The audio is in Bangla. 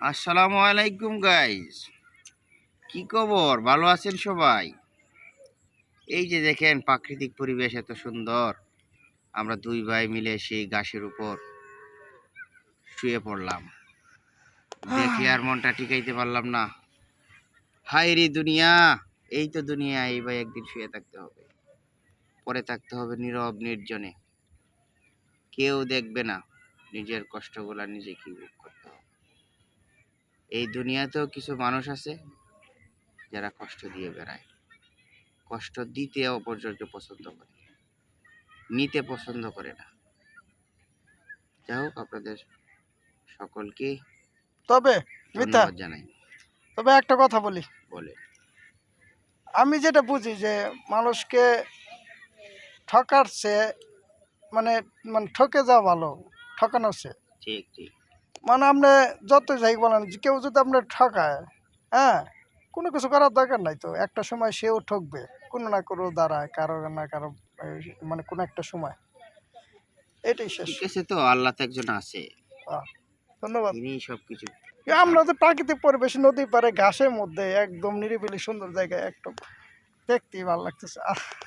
আসসালামু আলাইকুম গাইস কি খবর? ভালো আছেন সবাই? এই যে দেখেন, প্রাকৃতিক পরিবেশ এত সুন্দর। আমরা দুই ভাই মিলে সেই গাছের উপর শুয়ে পড়লাম। দেখে আর মনটা টিকাইতে পারলাম না। হাই রে দুনিয়া! এই তো দুনিয়া, এই ভাই একদিন শুয়ে থাকতে হবে। পরে থাকতে হবে নীরব, নির্জনে। কেউ দেখবে না। নিজের কষ্টগুলা নিজে কি করতে এই দুনিয়াতেও কিছু মানুষ আছে যারা কষ্ট দিয়ে বেড়ায়। কষ্ট দিতে অপরজনকে পছন্দ করে। নিতে পছন্দ করে না। যাই হোক আপনাদের সকলকে তবে মিতা জানাই। তবে একটা কথা বলি। বলে আমি যেটা বুঝি যে মানুষকে ঠকার চেয়ে মানে মানে ঠকে যাওয়া ভালো ঠকানোর চেয়ে। ঠিক ঠিক। মানে আপনি যত যাই বলেন যে কেউ যদি আপনার ঠকায় হ্যাঁ? কোনো কিছু করার দরকার নাই তো। একটা সময় সেও ঠকবে কোনো না কোনো দাঁড়ায় কারও না কারও মানে কোনো একটা সময়। এটাই শেষ। ঠিক আছে তো আল্লাহ তো একজন আছে। ধন্যবাদ। সব কিছু আমরা তো প্রাকৃতিক পরিবেশ নদী পারে ঘাসের মধ্যে একদম নিরিবিলি সুন্দর জায়গায় একদম দেখতেই ভালো লাগতেছে।